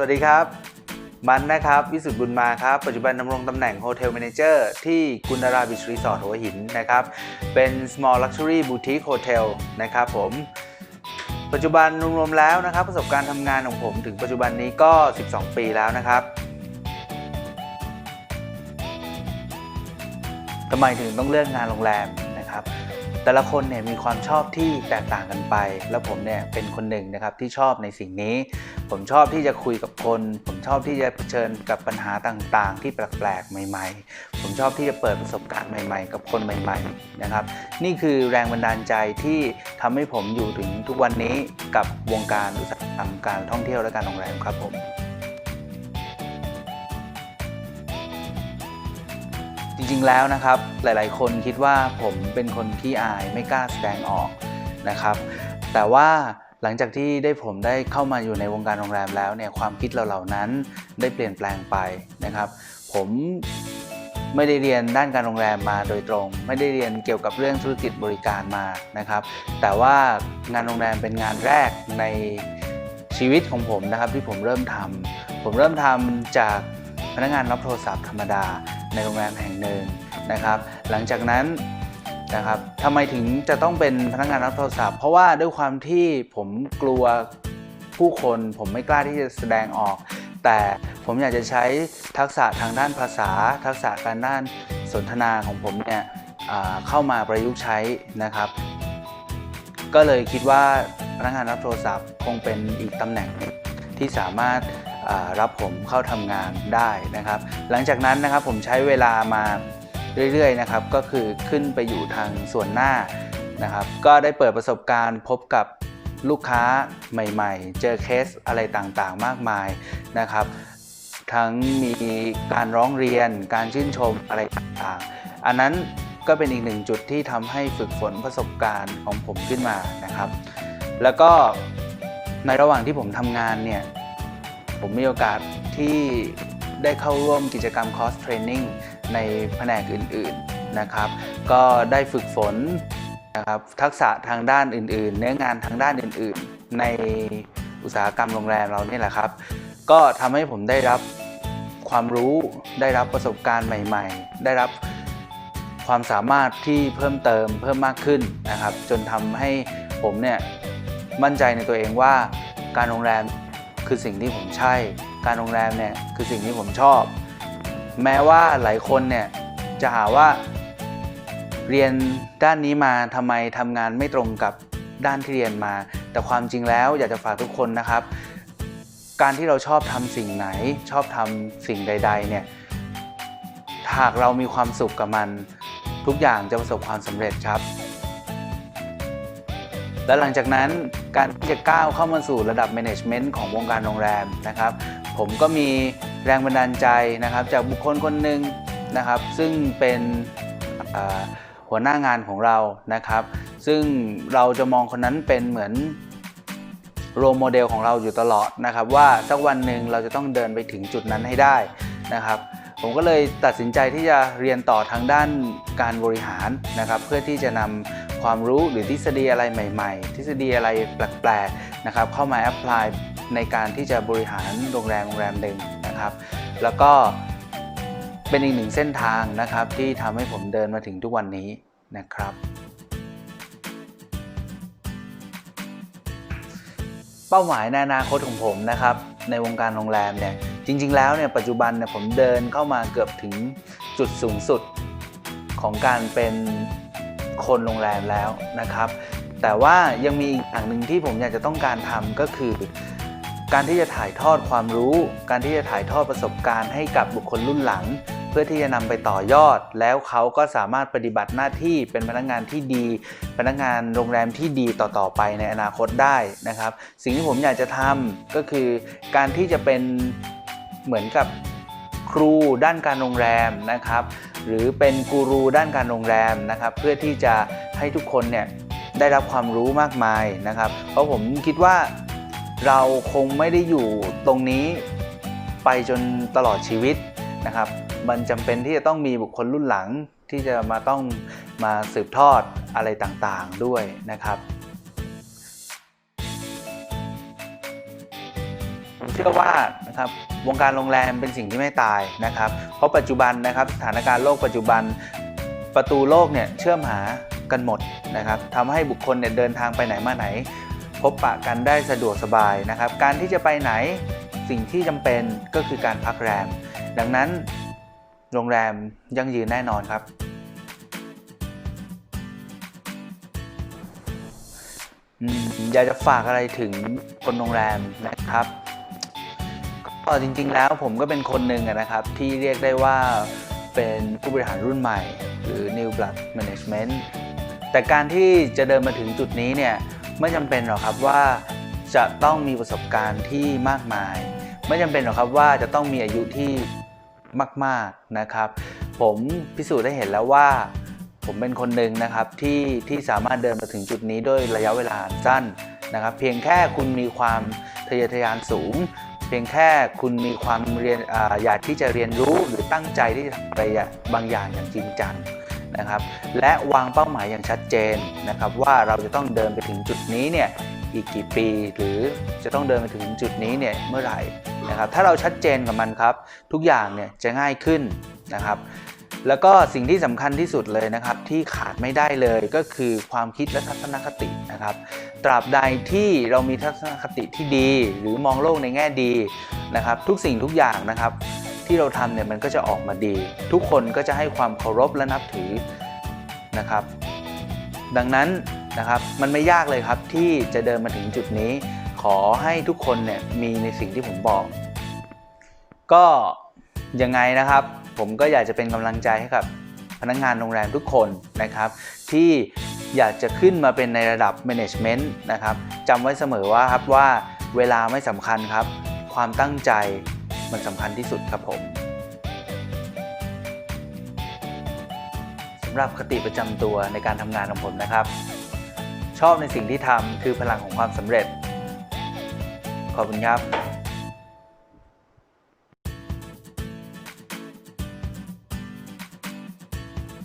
วัสดีครับ มันนะครับ วิสุทธ์บุญมาครับ ปัจจุบันดำรงตำแหน่งโฮเทล a ม a นเจอร์ที่กุนดาราบิชรีสอร์ทหัวหินนะครับ เป็น small luxury boutique hotel นะครับผมปัจจุบันรวมๆแล้วนะครับ ประสบการณ์ทำงานของผมถึงปัจจุบันนี้ก็ 12 ปีแล้วนะครับทำไมถึงต้องเลือกงานโรงแรม แต่ละคนเนี่ยมีความชอบที่แตกต่างกันไป แล้วผมเนี่ยเป็นคนหนึ่งนะครับที่ชอบในสิ่งนี้ ผมชอบที่จะคุยกับคน ผมชอบที่จะเผชิญกับปัญหาต่างๆ ที่แปลกๆใหม่ ๆ ผมชอบที่จะเปิดประสบการณ์ใหม่ ๆ กับคนใหม่ ๆนะครับ นี่คือแรงบันดาลใจที่ทำให้ผมอยู่ถึงทุกวันนี้กับวงการอุตสาหกรรมการท่องเที่ยวและการโรงแรมครับผม จริงๆแล้วนะครับหลายๆ คนคิดว่าผมเป็นคนขี้อายไม่กล้าแสดงออกนะครับ แต่ว่าหลังจากที่ได้ผมได้เข้ามาอยู่ในวงการโรงแรมแล้วเนี่ยความคิดเราเหล่านั้นได้เปลี่ยนแปลงไปนะครับ ผมไม่ได้เรียนด้านการโรงแรมมาโดยตรง ไม่ได้เรียนเกี่ยวกับเรื่องธุรกิจบริการมานะครับ แต่ว่างานโรงแรมเป็นงานแรกในชีวิตของผมนะครับที่ผมเริ่มทำผมเริ่มทำจากพนักงานรับโทรศัพท์ธรรมดา ในโรงแรมแห่งหนึ่งนะครับ หลังจากนั้นนะครับทำไมถึงจะต้องเป็นพนักงานรับโทรศัพท์ เพราะว่าด้วยความที่ผมกลัวผู้คน ผมไม่กล้าที่จะแสดงออก แต่ผมอยากจะใช้ทักษะทางด้านภาษา ทักษะการด้านสนทนาของผมเนี่ยเข้ามาประยุกต์ใช้นะครับ ก็เลยคิดว่าพนักงานรับโทรศัพท์คงเป็นอีกตำแหน่งที่สามารถ รับผมเข้าทำงานได้นะครับ หลังจากนั้นนะครับผมใช้เวลามาเรื่อยๆนะครับก็คือขึ้นไปอยู่ทางส่วนหน้านะครับ ก็ได้เปิดประสบการณ์พบกับลูกค้าใหม่ๆ เจอเคสอะไรต่างๆ มากมายนะครับ ทั้งมีการร้องเรียน การชื่นชมอะไรต่างๆ อันนั้นก็เป็นอีกหนึ่งจุดที่ทำให้ฝึกฝนประสบการณ์ของผมขึ้นมานะครับ แล้วก็ในระหว่างที่ผมทำงานเนี่ย ผมมีโอกาสที่ได้เข้าร่วมกิจกรรม cross training ในแผนกอื่นๆนะครับ ก็ได้ฝึกฝนนะครับทักษะทางด้านอื่น ๆ เนื้องานทางด้านอื่น ๆ ในอุตสาหกรรมโรงแรมเราเนี่ยแหละครับ ก็ทำให้ผมได้รับความรู้ได้รับประสบการณ์ใหม่ ๆ ได้รับความสามารถที่เพิ่มเติมเพิ่มมากขึ้นนะครับ จนทำให้ผมเนี่ยมั่นใจในตัวเองว่าการโรงแรม คือสิ่งที่ผมใช่ การโรงแรมเนี่ยคือสิ่งที่ผมชอบ แม้ว่าหลายคนเนี่ยจะหาว่าเรียนด้านนี้มาทำไมทำงานไม่ตรงกับด้านที่เรียนมา แต่ความจริงแล้วอยากจะฝากทุกคนนะครับ การที่เราชอบทำสิ่งไหน ชอบทำสิ่งใด ๆ เนี่ยหากเรามีความสุขกับมัน ทุกอย่างจะประสบความสำเร็จครับ และหลังจากนั้นการที่จะก้าวเข้ามาสู่ระดับ management ของวงการโรงแรมนะครับ ผมก็มีแรงบันดาลใจนะครับ จากบุคคลคนหนึ่งนะครับ ซึ่งเป็นหัวหน้างานของเรานะครับ ซึ่งเราจะมองคนนั้นเป็นเหมือนโรโมเดลของเราอยู่ตลอดนะครับ ว่าสักวันหนึ่งเราจะต้องเดินไปถึงจุดนั้นให้ได้นะครับ ผมก็เลยตัดสินใจที่จะเรียนต่อทางด้านการบริหารนะครับ เพื่อที่จะนำ ความรู้หรือทฤษฎีอะไรใหม่ๆ ทฤษฎีอะไรแปลกๆนะครับเข้ามาแอพพลายในการที่จะบริหารโรงแรมโรงแรมหนึ่งนะครับ แล้วก็เป็นอีกหนึ่งเส้นทางนะครับที่ทำให้ผมเดินมาถึงทุกวันนี้นะครับเป้าหมายในอนาคตของผมนะครับในวงการโรงแรมเนี่ยจริง ๆ แล้วเนี่ยปัจจุบันเนี่ยผมเดินเข้ามาเกือบถึงจุดสูงสุดของการเป็น คนโรงแรมแล้วนะครับ แต่ว่ายังมีอีกอย่างหนึ่งที่ผมอยากจะต้องการทำก็คือ การที่จะถ่ายทอดความรู้ การที่จะถ่ายทอดประสบการณ์ให้กับบุคคลรุ่นหลัง เพื่อที่จะนำไปต่อยอด แล้วเขาก็สามารถปฏิบัติหน้าที่เป็นพนักงานที่ดี พนักงานโรงแรมที่ดีต่อๆไปในอนาคตได้นะครับ สิ่งที่ผมอยากจะทำก็คือ การที่จะเป็นเหมือนกับครูด้านการโรงแรมนะครับ หรือเป็นกูรูด้านการโรงแรมนะครับเพื่อที่จะให้ทุกคนเนี่ยได้รับความรู้มากมายนะครับ เพราะผมคิดว่าเราคงไม่ได้อยู่ตรงนี้ไปจนตลอดชีวิตนะครับ มันจำเป็นที่จะต้องมีบุคคลรุ่นหลังที่จะมาต้องมาสืบทอดอะไรต่างๆด้วยนะครับ เชื่อว่านะครับวงการโรงแรมเป็นสิ่งที่ไม่ตายนะครับ เพราะปัจจุบันนะครับสถานการณ์โลกปัจจุบันประตูโลกเนี่ยเชื่อมหากันหมดนะครับทำให้บุคคลเนี่ยเดินทางไปไหนมาไหน พบปะกันได้สะดวกสบายนะครับ การที่จะไปไหนสิ่งที่จำเป็นก็คือการพักแรม ดังนั้นโรงแรมยั่งยืนแน่นอนครับอยากจะฝากอะไรถึงคนโรงแรมนะครับ ก็จริงๆแล้วผมก็เป็นคนหนึ่งนะครับ ที่เรียกได้ว่าเป็นผู้บริหารรุ่นใหม่ หรือ New Blood Management แต่การที่จะเดินมาถึงจุดนี้เนี่ยไม่จำเป็นหรอกครับว่าจะต้องมีประสบการณ์ที่มากมาย ไม่จำเป็นหรอกครับว่าจะต้องมีอายุที่มาก ๆนะครับ ผมพิสูจน์ได้เห็นแล้วว่า ผมเป็นคนหนึ่งนะครับที่ที่สามารถเดินมาถึงจุดนี้ด้วยระยะเวลาสั้นนะครับ เพียงแค่คุณมีความทะเยอทะยานสูง เพียงแค่คุณมีความเรียนออยากที่จะเรียนรู้หรือตั้งใจที่จะทำอะไรบางอย่างอย่างจริงจังนะครับและวางเป้าหมายอย่างชัดเจนนะครับว่าเราจะต้องเดินไปถึงจุดนี้เนี่ยอีกกี่ปีหรือจะต้องเดินไปถึงจุดนี้เนี่ยเมื่อไหร่นะครับถ้าเราชัดเจนกับมันครับ ทุกอย่างเนี่ยจะง่ายขึ้นนะครับ แล้วก็สิ่งที่สำคัญที่สุดเลยนะครับ ที่ขาดไม่ได้เลยก็คือความคิดและทัศนคตินะครับ ตราบใดที่เรามีทัศนคติที่ดี หรือมองโลกในแง่ดีนะครับ ทุกสิ่งทุกอย่างนะครับ ที่เราทำเนี่ยมันก็จะออกมาดี ทุกคนก็จะให้ความเคารพและนับถือนะครับ ดังนั้นนะครับมันไม่ยากเลยครับที่จะเดินมาถึงจุดนี้ ขอให้ทุกคนเนี่ยมีในสิ่งที่ผมบอก ก็ยังไงนะครับ ผมก็อยากจะเป็นกำลังใจให้กับพนักงานโรงแรมทุกคนนะครับ ที่อยากจะขึ้นมาเป็นในระดับ management นะครับจำไว้เสมอว่าครับว่าเวลาไม่สำคัญครับ ความตั้งใจมันสำคัญที่สุดครับผมสำหรับคติประจำตัวในการทำงานของผมนะครับ ชอบในสิ่งที่ทำคือพลังของความสำเร็จ ขอบคุณครับ